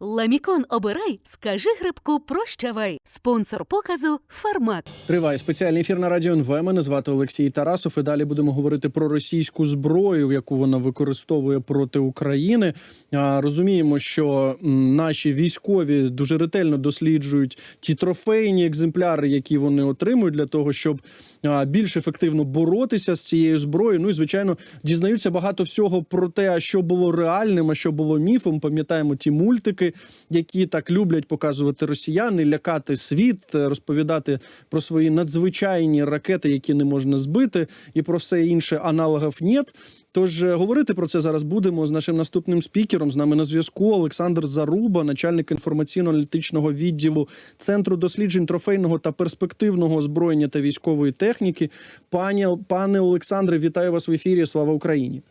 Ламікон обирай, скажи грибку прощавай. Спонсор показу Фармак. Триває спеціальний ефір на радіо НВ. Мене звати Олексій Тарасов. І далі будемо говорити про російську зброю, яку вона використовує проти України. А, розуміємо, що наші військові дуже ретельно досліджують ті трофейні екземпляри, які вони отримують для того, щоб більш ефективно боротися з цією зброєю. Ну і звичайно дізнаються багато всього про те, що було реальним, а що було міфом. Пам'ятаємо ті мультики, які так люблять показувати росіяни, лякати світ, е, розповідати про свої надзвичайні ракети, які не можна збити, і про все інше аналогів нет. Тож е, говорити про це зараз будемо з нашим наступним спікером. З нами на зв'язку Олександр Заруба, начальник інформаційно-аналітичного відділу Центру досліджень трофейного та перспективного озброєння та військової техніки. Пані пане Олександре, вітаю вас в ефірі. Слава Україні!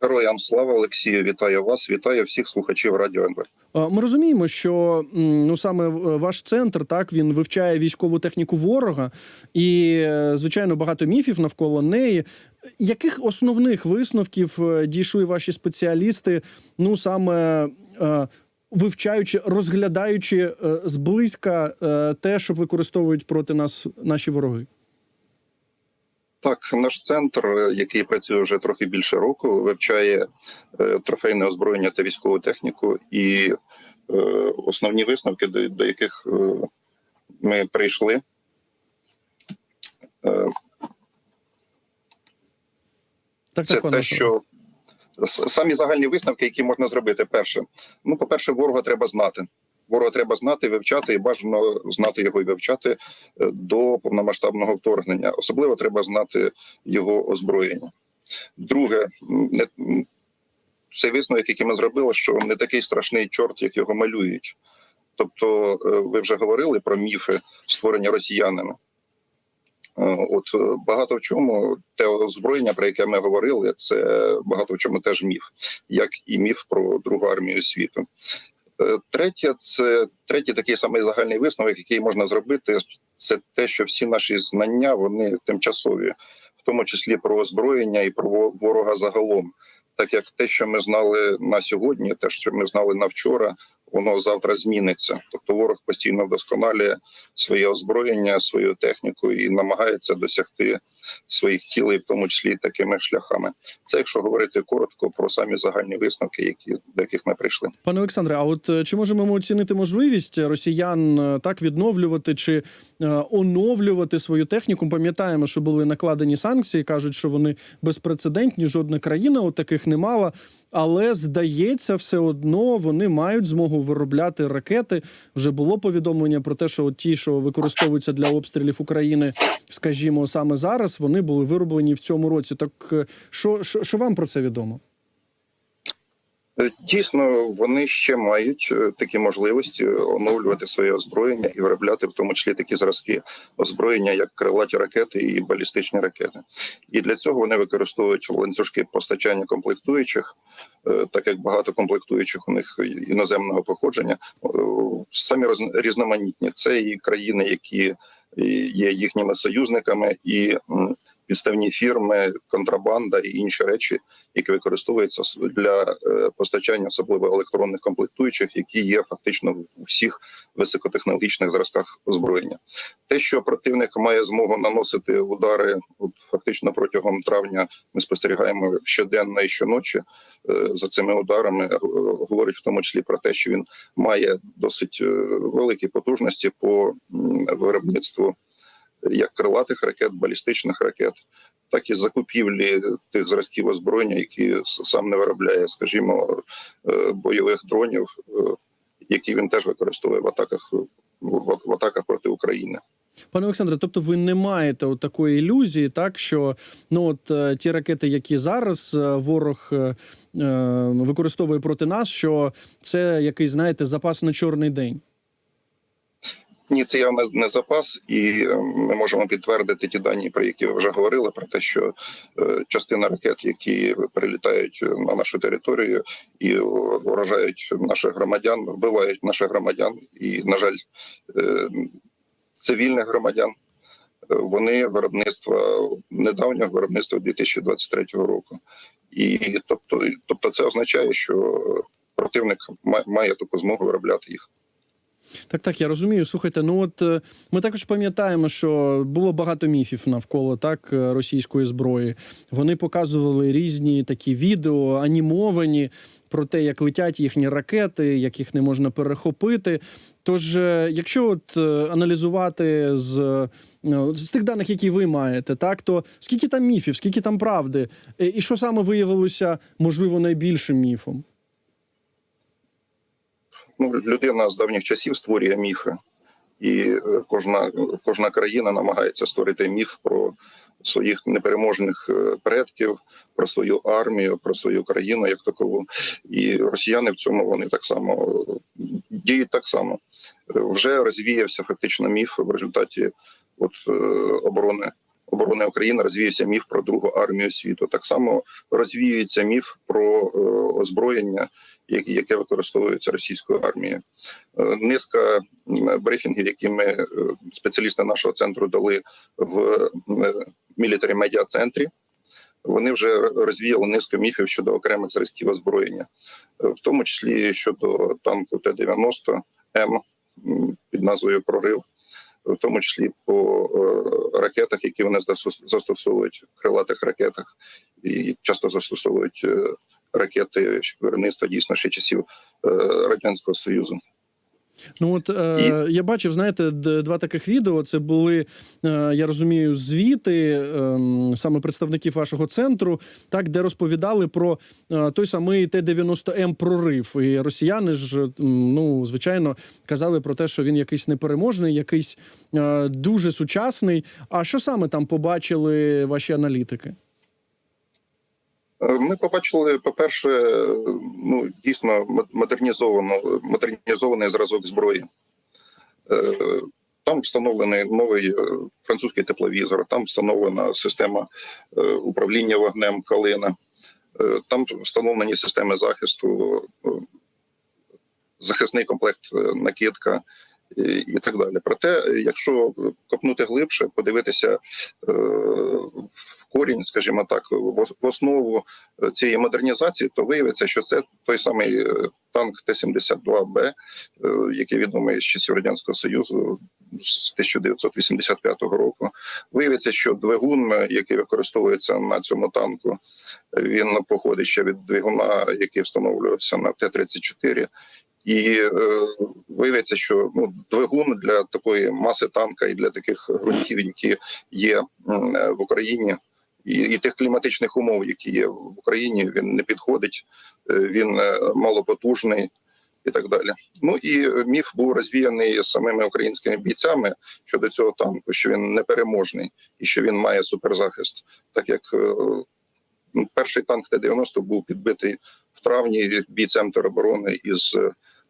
Героям слава Олексію, вітаю вас, вітаю всіх слухачів радіо НВ. Е, Ми розуміємо, що ну саме е, ваш центр так він вивчає військову техніку ворога, і звичайно багато міфів навколо неї. Яких основних висновків е, дійшли ваші спеціалісти? Ну саме е, вивчаючи, розглядаючи е, зблизька те, що використовують проти нас наші вороги? Так, наш центр, який працює вже трохи більше року, вивчає трофейне озброєння та військову техніку, і основні висновки, до, яких ми прийшли. Так, Це те, що самі загальні висновки, які можна зробити. Перше, ну, по-перше, ворога треба знати. Ворога треба знати, вивчати і бажано знати його і вивчати е, до повномасштабного вторгнення. Особливо треба знати його озброєння. Друге, цей висновок, який ми зробили, що не такий страшний чорт, як його малюють. Тобто, е, ви вже говорили про міфи створення росіянами. Е, От е, багато в чому те озброєння, про яке ми говорили, це багато в чому теж міф, як і міф про другу армію світу. Е, Третє, це третій такий самий загальний висновок, який можна зробити, це те, що всі наші знання вони тимчасові, в тому числі про озброєння і про ворога загалом. Так як те, що ми знали на сьогодні, те, що ми знали на вчора, воно завтра зміниться. Тобто ворог постійно вдосконалює своє озброєння, свою техніку і намагається досягти своїх цілей, в тому числі такими шляхами. Це якщо говорити коротко про самі загальні висновки, які до яких ми прийшли. Пане Олександре, а от е, чи можемо ми оцінити можливість росіян е, так відновлювати чи е, оновлювати свою техніку? Пам'ятаємо, що були накладені санкції, кажуть, що вони безпрецедентні, жодна країна от таких не мала. Але здається, все одно вони мають змогу виробляти ракети. Вже було повідомлення про те, що от ті, що використовуються для обстрілів України, скажімо, саме зараз, вони були вироблені в цьому році. Так е, що, що, що вам про це відомо? Е, Дійсно, вони ще мають е, такі можливості оновлювати своє озброєння і виробляти в тому числі такі зразки озброєння, як крилаті ракети і балістичні ракети. І для цього вони використовують ланцюжки постачання комплектуючих, е, так як багато комплектуючих у них іноземного походження. Самі різноманітні це і країни, які є їхніми союзниками, і підставні фірми, контрабанда і інші речі, які використовуються для е, постачання, особливо електронних комплектуючих, які є фактично у всіх високотехнологічних зразках озброєння. Те, що противник має змогу наносити удари, от фактично протягом травня ми спостерігаємо щоденно і щоночі е, за цими ударами, е, говорить в тому числі про те, що він має досить великі потужності по виробництву як крилатих ракет, балістичних ракет, так і закупівлі тих зразків озброєння, які сам не виробляє, скажімо, е, бойових дронів, е, які він теж використовує в атаках в атаках проти України. Пане Олександре, тобто ви не маєте от такої ілюзії, так що ну от е, ті ракети, які зараз ворог е, використовує проти нас, що це якийсь, знаєте, запас на чорний день. Ні, це явно не запас, і е, ми можемо підтвердити ті дані, про які ви вже говорили, про те, що е, частина ракет, які прилітають на нашу територію і вражають наших громадян, вбивають наших громадян, і на жаль, е, цивільних громадян. е, Вони виробництва недавнього виробництва 2023 року, і тобто, тобто, це означає, що противник має таку змогу виробляти їх. Так, так, я розумію. Слухайте, ну от е, ми також пам'ятаємо, що було багато міфів навколо так е, російської зброї. Вони показували різні такі відео, анімовані про те, як летять їхні ракети, як їх не можна перехопити. Тож, е, якщо от аналізувати з, з тих даних, які ви маєте, так то скільки там міфів, скільки там правди, і що саме виявилося можливо найбільшим міфом? Ну, людина з давніх часів створює міфи, і е, кожна, кожна країна намагається створити міф про своїх непереможних е, предків, про свою армію, про свою країну як такову. І росіяни в цьому вони так само діють так само. Е, Вже розвіявся фактично міф в результаті от, оборони. Оборони України розвіявся міф про другу армію світу. Так само розвіюється міф про е, озброєння, яке- використовується російською армією. Е, Низка брифінгів, які ми е, спеціалісти нашого центру дали в мілітарі медіа центрі. Вони вже розвіяли низку міфів щодо окремих зразків озброєння, в тому числі щодо танку Т-90 М м, під назвою Прорив, в тому числі по е, ракетах, які вони застос- застосовують, крилатих ракетах, і часто застосовують е, ракети виробництва дійсно ще часів е, радянського союзу. Ну от е, я бачив, знаєте, два таких відео. Це були, е, я розумію, звіти е, саме представників вашого центру, так де розповідали про е, той самий Т-90М прорив. І росіяни ж, м, ну звичайно, казали про те, що він якийсь непереможний, якийсь е, дуже сучасний. А що саме там побачили ваші аналітики? Е, Ми побачили, по-перше, ну дійсно мо- модернізовану модернізований зразок зброї. Е, Там встановлений новий е, французький тепловізор, там встановлена система управління вогнем Калина, там встановлені системи захисту, захисний комплект накидка і, так далі. Проте, якщо копнути глибше, подивитися е, в корінь, скажімо так, в основу цієї модернізації, то виявиться, що це той самий е, танк Т-72Б, е, який відомий з часів радянського союзу з 1985 року. Виявиться, що двигун, який використовується на цьому танку, він походить ще від двигуна, який встановлювався на Т-34. І е, виявиться, що ну, двигун для такої маси танка і для таких ґрунтів, які є е, в Україні, і, і тих кліматичних умов, які є в Україні, він не підходить, е, він е, малопотужний і так далі. Ну і міф був розвіяний самими українськими бійцями щодо цього танку, що він непереможний і що він має суперзахист, так як перший танк Т-90 був підбитий в травні бійцем тероборони із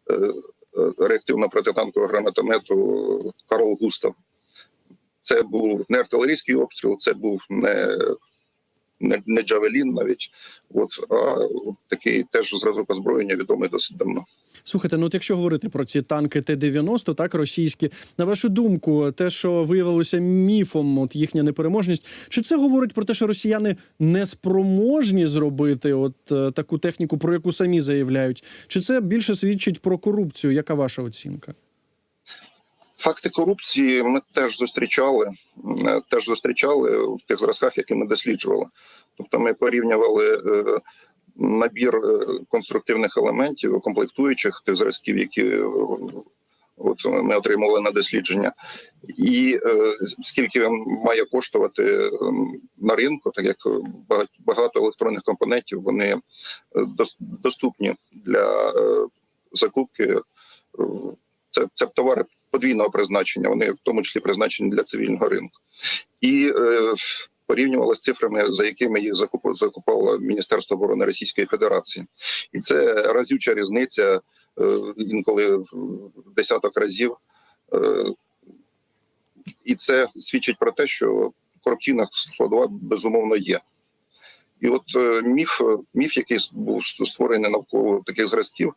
е, е, реактивно-протитанкового гранатомету Карл Густав. Це був не артилерійський обстріл, це був не, не, не Джавелін навіть, от, а такий теж зразок озброєння відомий досить давно. Слухайте, ну от якщо говорити про ці танки Т-90, так російські, на вашу думку, те, що виявилося міфом, от їхня непереможність, чи це говорить про те, що росіяни не спроможні зробити от е, таку техніку, про яку самі заявляють? Чи це більше свідчить про корупцію? Яка ваша оцінка? Факти корупції ми теж зустрічали, е, теж зустрічали в тих зразках, які ми досліджували. Тобто ми порівнювали е, набір е, конструктивних елементів, комплектуючих тих зразків, які е, от ми отримали на дослідження, і е, скільки він має коштувати е, на ринку, так як багато електронних компонентів вони е, доступні для е, закупки. Е, Це, це товари подвійного призначення, вони в тому числі призначені для цивільного ринку. І е, порівнювали з цифрами, за якими їх закуп- закупало Міністерство оборони Російської Федерації. І це разюча різниця, е, інколи в десяток разів. Е, і це свідчить про те, що корупційна складова безумовно є. І от е, міф, міф, який був створений навколо таких зразків,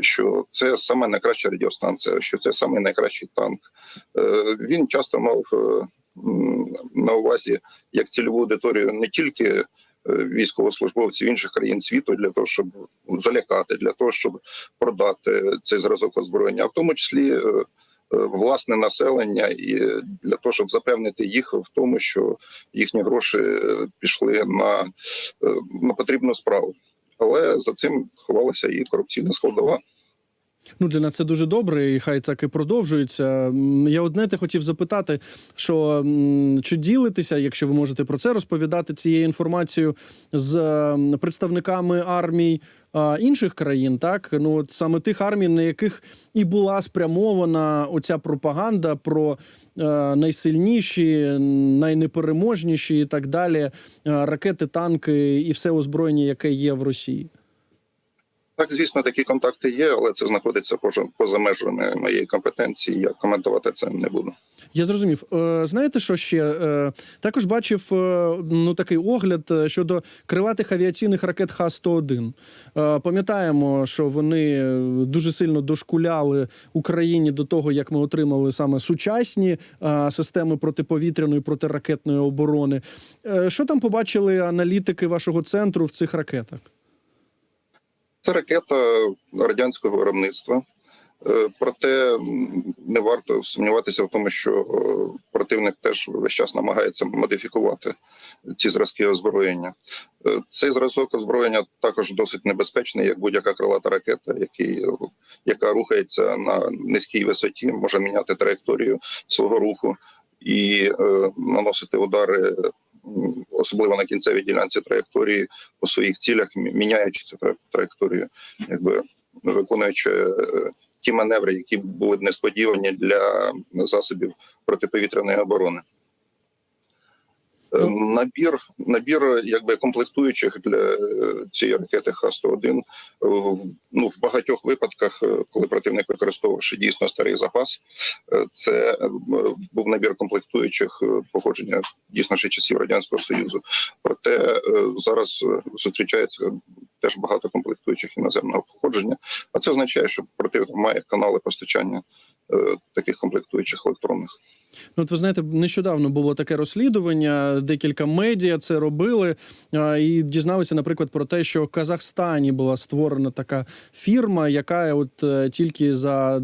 що це саме найкраща радіостанція, що це саме найкращий танк. Він часто мав на увазі як цільову аудиторію не тільки військовослужбовців інших країн світу для того, щоб залякати, для того, щоб продати цей зразок озброєння, а в тому числі е, е, власне населення, і для того, щоб запевнити їх в тому, що їхні гроші е, пішли на, е, на потрібну справу. Але за цим ховалася і корупційна складова. Ну, для нас це дуже добре, і хай так і продовжується. Я одне те хотів запитати, що чи ділитеся, якщо ви можете про це розповідати цією інформацією з представниками армій інших країн, так ну от саме тих армій, на яких і була спрямована оця пропаганда про е, найсильніші, найнепереможніші і так далі е, ракети, танки і все озброєння, яке є в Росії. Так, звісно, такі контакти є, але це знаходиться поза, межами моєї компетенції. Я коментувати це не буду. Я зрозумів. Е, Знаєте, що ще Е, також бачив е, ну такий огляд щодо крилатих авіаційних ракет Х-101. Е, Пам'ятаємо, що вони дуже сильно дошкуляли Україні до того, як ми отримали саме сучасні системи протиповітряної протиракетної оборони. Що там побачили аналітики вашого центру в цих ракетах? Це ракета радянського виробництва. Е, Проте не варто сумніватися в тому, що е, противник теж весь час намагається модифікувати ці зразки озброєння. Е, Цей зразок озброєння також досить небезпечний, як будь-яка крилата ракета, який, яка рухається на низькій висоті, може міняти траєкторію свого руху і наносити удари, особливо на кінцевій ділянці траєкторії по своїх цілях, міняючи цю траєкторію, якби виконуючи е, ті маневри, які були несподівані для засобів протиповітряної оборони. Е, Набір, набір якби комплектуючих для е, цієї ракети Х-101 в, ну, в багатьох випадках, е, коли противник використовувавши дійсно старий запас, е, це е, був набір комплектуючих е, походження дійсно ще часів радянського союзу. Проте е, зараз е, зустрічається теж багато комплектуючих іноземного походження. А це означає, що противник має канали постачання е, таких комплектуючих електронних. Ну, от ви знаєте, нещодавно було таке розслідування. Декілька медіа це робили і дізналися, наприклад, про те, що в Казахстані була створена така фірма, яка от е, тільки за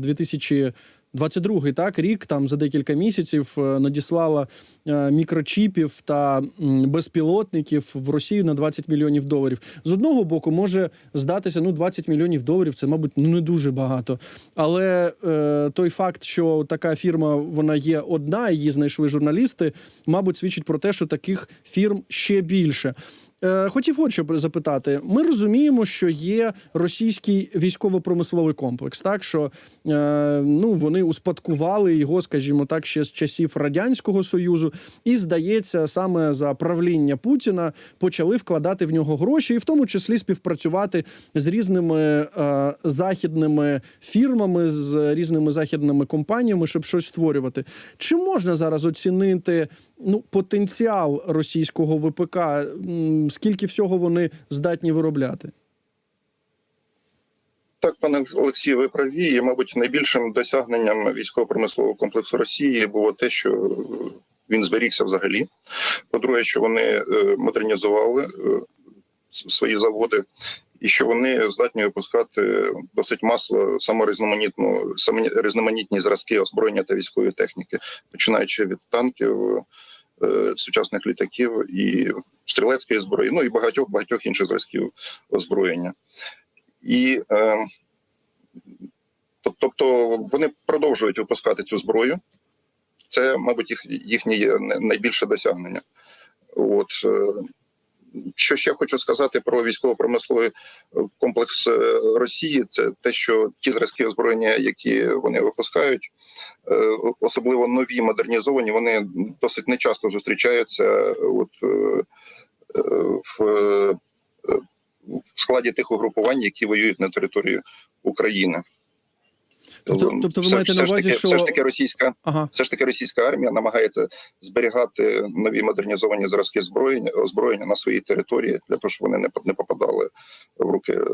2022 так рік, там за декілька місяців е, надіслала е, мікрочіпів та безпілотників в Росію на 20 мільйонів доларів. З одного боку, може здатися, ну 20 мільйонів доларів це, мабуть, ну не дуже багато. Але е, той факт, що така фірма вона є одна, її знайшли журналісти, мабуть, свідчить про те, що таких фірм ще більше. Е, Хотів от що запитати. Ми розуміємо, що є російський військово-промисловий комплекс, так що е, ну вони успадкували його, скажімо так, ще з часів радянського союзу, і здається, саме за правління Путіна почали вкладати в нього гроші, і в тому числі співпрацювати з різними е, західними фірмами, з різними західними компаніями, щоб щось створювати. Чи можна зараз оцінити ну потенціал російського ВПК? Скільки всього вони здатні виробляти? Так, пане Олексію, ви праві. І, мабуть, найбільшим досягненням військово-промислового комплексу Росії було те, що він зберігся взагалі. По-друге, що вони е, модернізували е, свої заводи, і що вони здатні випускати досить масово саморізноманітну різноманітні зразки озброєння та військової техніки, починаючи від танків, е, сучасних літаків і стрілецької зброї, ну і багатьох багатьох інших зразків озброєння. І е, тобто вони продовжують випускати цю зброю. Це, мабуть, їх, їхнє найбільше досягнення. От е, що ще хочу сказати про військово-промисловий е, комплекс е, Росії, це те, що ті зразки озброєння, які вони випускають, е, особливо нові модернізовані, вони досить нечасто зустрічаються. От в складі тих угрупувань, які воюють на території України. Тобто- тобто ви Все- маєте на все ж увазі, таки, що- все ж таки російська, Ага. все ж таки російська армія намагається зберігати нові модернізовані зразки озброєння, озброєння на своїй території для того, щоб вони не, не попадали в руки е,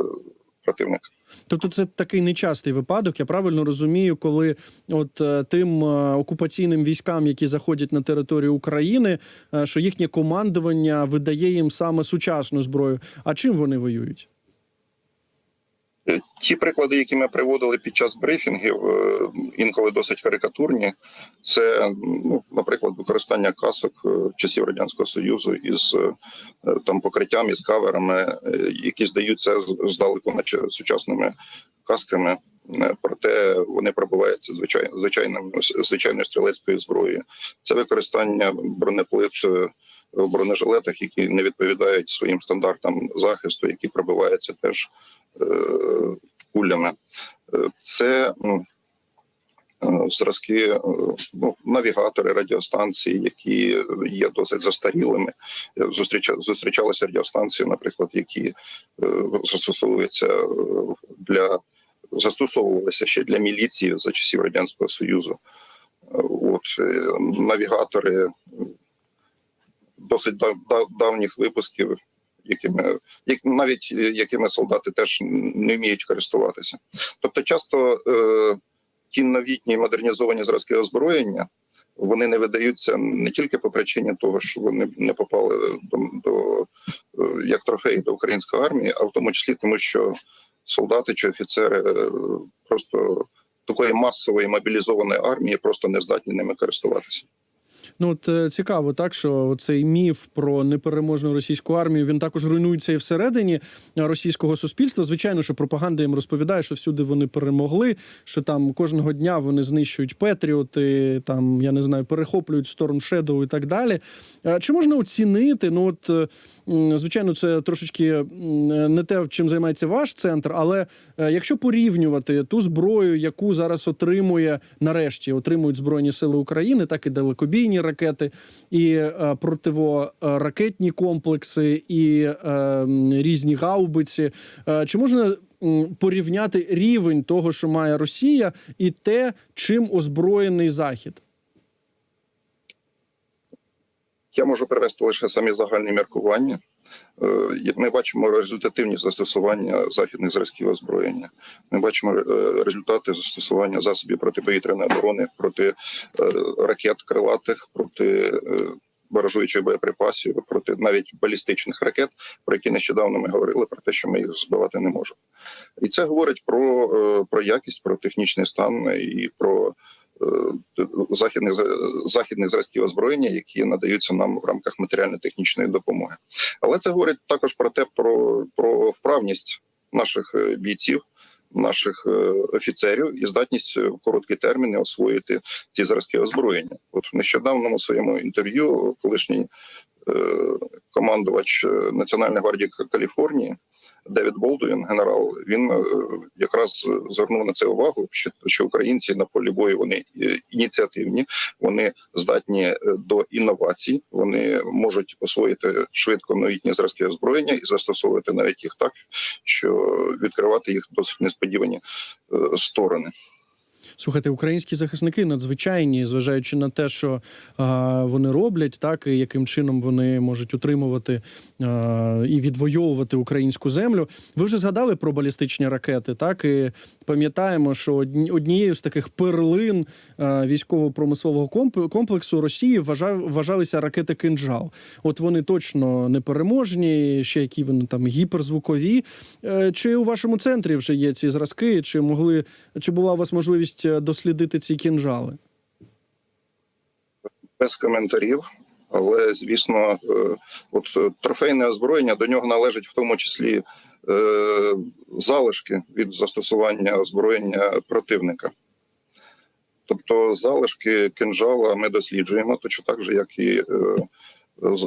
противника. Тобто, це такий нечастий випадок. Я правильно розумію, коли от е, тим е, окупаційним військам, які заходять на територію України, що їхнє командування видає їм саме сучасну зброю. А чим вони воюють? Ті приклади, які ми приводили під час брифінгів, е, інколи досить карикатурні. Це, ну, наприклад, використання касок е, часів радянського союзу із е, там покриттям із каверами, які здаються здалеку, наче сучасними касками. Проте вони пробиваються звичай, звичайним звичайною стрілецькою зброєю. Це використання бронеплит в бронежилетах, які не відповідають своїм стандартам захисту, які пробиваються теж кулями. Е, Це ну, е, зразки е, ну, навігатори радіостанції, які є досить застарілими. Е, Зустріча, зустрічалися радіостанції, наприклад, які е, застосовуються е, для застосовувалися ще для міліції за часів радянського союзу. Е, От е, навігатори е, досить дав, дав, давніх випусків, якими як навіть е, якими солдати теж не вміють користуватися. Тобто, часто е, ті новітні модернізовані зразки озброєння. Вони не видаються не тільки по причині того, що вони не попали до, до е, як трофеї до української армії, а в тому числі тому, що солдати чи офіцери е, просто такої масової мобілізованої армії просто не здатні ними користуватися. Ну от е, цікаво, так що цей міф про непереможну російську армію він також руйнується і всередині е, російського суспільства. Звичайно, що пропаганда їм розповідає, що всюди вони перемогли, що там кожного дня вони знищують Петріоти, там я не знаю, перехоплюють Storm Shadow і так далі. Е, Чи можна оцінити? Ну от звичайно, це трошечки не те, чим займається ваш центр, але якщо порівнювати ту зброю, яку зараз отримує нарешті отримують збройні сили України, так і далекобійні ракети, і е, противоракетні комплекси, і е, різні гаубиці. Е, чи можна порівняти рівень того, що має Росія, і те, чим озброєний Захід? Я можу привести лише самі загальні міркування. Е, Ми бачимо результативні застосування західних зразків озброєння. Ми бачимо е, результати застосування засобів протиповітряної оборони проти е, ракет крилатих, проти баражуючих боєприпасів, проти навіть балістичних ракет, про які нещодавно ми говорили, про те, що ми їх збивати не можемо. І це говорить про, про якість, про технічний стан і про західних західних зразків озброєння, які надаються нам в рамках матеріально-технічної допомоги. Але це говорить також про те, про, про вправність наших е, бійців, наших е, офіцерів і здатність в короткі терміни освоїти ці зразки озброєння. От в нещодавному своєму інтерв'ю колишній е, командувач е, Національної гвардії Каліфорнії Девід Болдуін, генерал, він е, якраз звернув на це увагу, що, що українці на полі бою вони е, ініціативні, вони здатні е, до інновацій, вони можуть освоїти швидко новітні зразки озброєння і застосовувати навіть їх так, що відкривати їх досить несподівані е, сторони. Слухайте, українські захисники надзвичайні, зважаючи на те, що а, вони роблять, так і яким чином вони можуть утримувати а, і відвоювати українську землю. Ви вже згадали про балістичні ракети, так і пам'ятаємо, що одні- однією з таких перлин військово-промислового комп- комплексу Росії вважав, вважалися ракети кинджал. От вони точно непереможні, ще які вони там гіперзвукові. Е, Чи у вашому центрі вже є ці зразки? Чи могли чи була у вас можливість е, дослідити ці кінжали? без коментарів. Але звісно, е, от е, трофейне озброєння до нього належить в тому числі е, залишки від застосування озброєння противника. Тобто залишки кинжала ми досліджуємо, точно так же, як і е,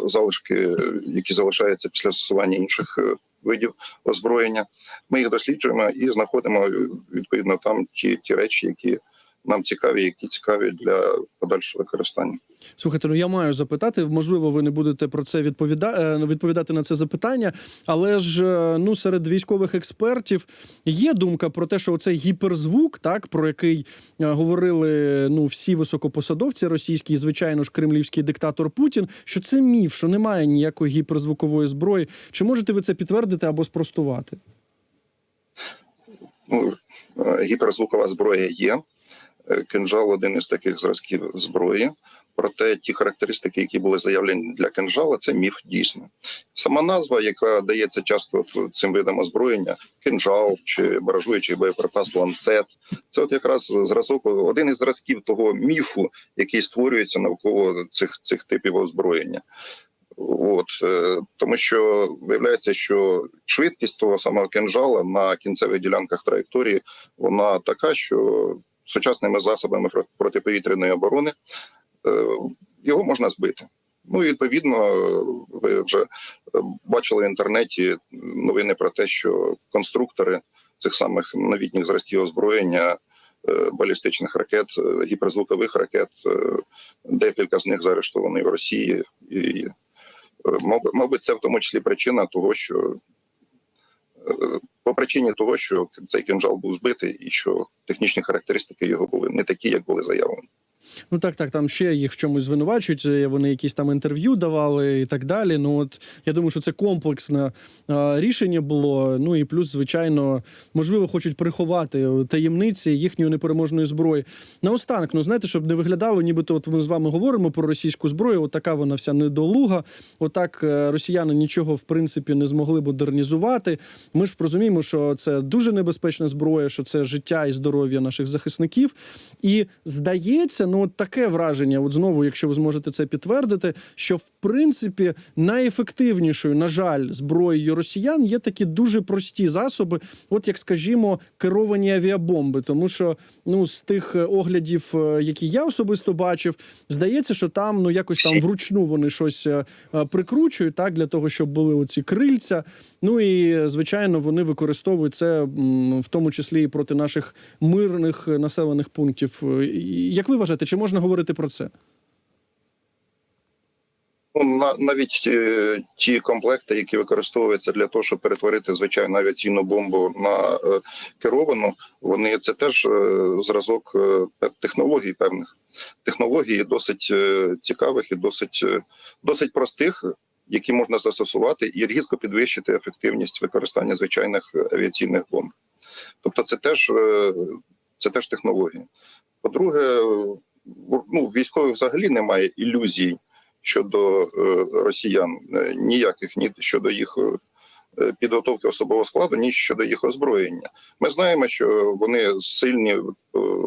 залишки, які залишаються після застосування інших видів озброєння. Ми їх досліджуємо і знаходимо відповідно там ті, ті речі, які нам цікаві, які цікаві для подальшого використання. Слухайте, ну я маю запитати. Можливо, ви не будете про це відповіда... е, відповідати на це запитання, але ж е, ну серед військових експертів є думка про те, що оцей гіперзвук, так про який е, говорили ну всі високопосадовці російські, і звичайно ж кремлівський диктатор Путін, що це міф, що немає ніякої гіперзвукової зброї. Чи можете ви це підтвердити або спростувати? Ну, гіперзвукова зброя є. Е, Кинжал один із таких зразків зброї. Проте ті характеристики, які були заявлені для кинжала, це міф дійсно. Сама назва, яка дається часто цим видам озброєння, кинжал чи баражуючий боєприпас ланцет, це от якраз зразок, один із зразків того міфу, який створюється навколо цих, цих типів озброєння. От е, тому, що виявляється, що швидкість того самого кинжала на кінцевих ділянках траєкторії вона така, що сучасними засобами про- протиповітряної оборони е, його можна збити. Ну і відповідно, е, ви вже е, бачили в інтернеті новини про те, що конструктори цих самих новітніх зразків озброєння. Балістичних ракет, гіперзвукових ракет, декілька з них заарештовані в Росії, і мабуть, це в тому числі причина того, що по причині того, що цей кинжал був збитий, і що технічні характеристики його були не такі, як були заявлені. Ну так, так, там ще їх в чомусь звинувачують. е, Вони якісь там інтерв'ю давали і так далі. Ну от я думаю, що це комплексне е, рішення було. Ну і плюс, звичайно, можливо, хочуть приховати таємниці їхньої непереможної зброї. Наостанок, ну знаєте, щоб не виглядало, нібито от ми з вами говоримо про російську зброю. От така вона вся недолуга. Отак е, росіяни нічого в принципі не змогли модернізувати. Ми ж розуміємо, що це дуже небезпечна зброя, що це життя і здоров'я наших захисників. І здається, ну от таке враження, от знову, якщо ви зможете це підтвердити, що в принципі найефективнішою, на жаль, зброєю росіян є такі дуже прості засоби, от як скажімо, керовані авіабомби. Тому що ну з тих е, оглядів, е, які я особисто бачив, здається, що там ну якось там вручну вони щось е, прикручують, так для того, щоб були оці крильця. Ну і звичайно, вони використовують це в тому числі і проти наших мирних населених пунктів. Як ви вважаєте, чи можна говорити про це? Ну, навіть е, ті комплекти, які використовуються для того, щоб перетворити звичайну авіаційну бомбу на е, керовану, вони це теж е, зразок технологій певних технологій досить цікавих і досить, досить простих, які можна застосувати і різко підвищити ефективність використання звичайних авіаційних бомб. Тобто, це теж це теж технології. По-друге, ну, військових взагалі немає ілюзій щодо е, росіян е, ніяких ні щодо їх е, підготовки особового складу, ні щодо їх озброєння. Ми знаємо, що вони сильні,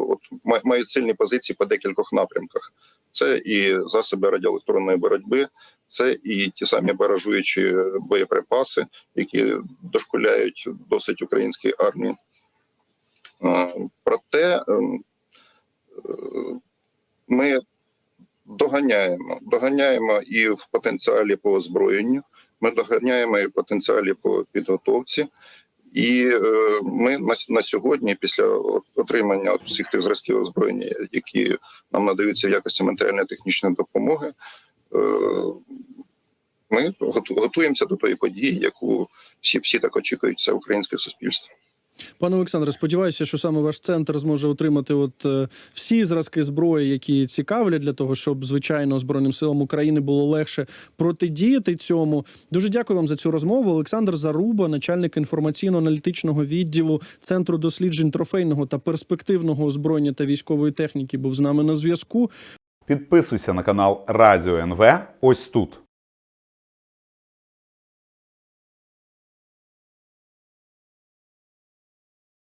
от мають сильні позиції по декількох напрямках. Це і засоби радіоелектронної боротьби, це і ті самі баражуючі боєприпаси, які дошкуляють досить українській армії. Проте ем, ми доганяємо. Доганяємо і в потенціалі по озброєнню, ми доганяємо і в потенціалі по підготовці. І е, ми на, сьогодні, після отримання всіх тих зразків озброєння, які нам надаються в якості матеріально-технічної допомоги, е, ми готуємося до тої події, яку всі, всі так очікують, це українське суспільство. Пане Олександре, сподіваюся, що саме ваш центр зможе отримати от е, всі зразки зброї, які цікавлять для того, щоб звичайно збройним силам України було легше протидіяти цьому. Дуже дякую вам за цю розмову. Олександр Заруба, начальник інформаційно-аналітичного відділу центру досліджень трофейного та перспективного озброєння та військової техніки, був з нами на зв'язку. Підписуйся на канал Радіо НВ ось тут.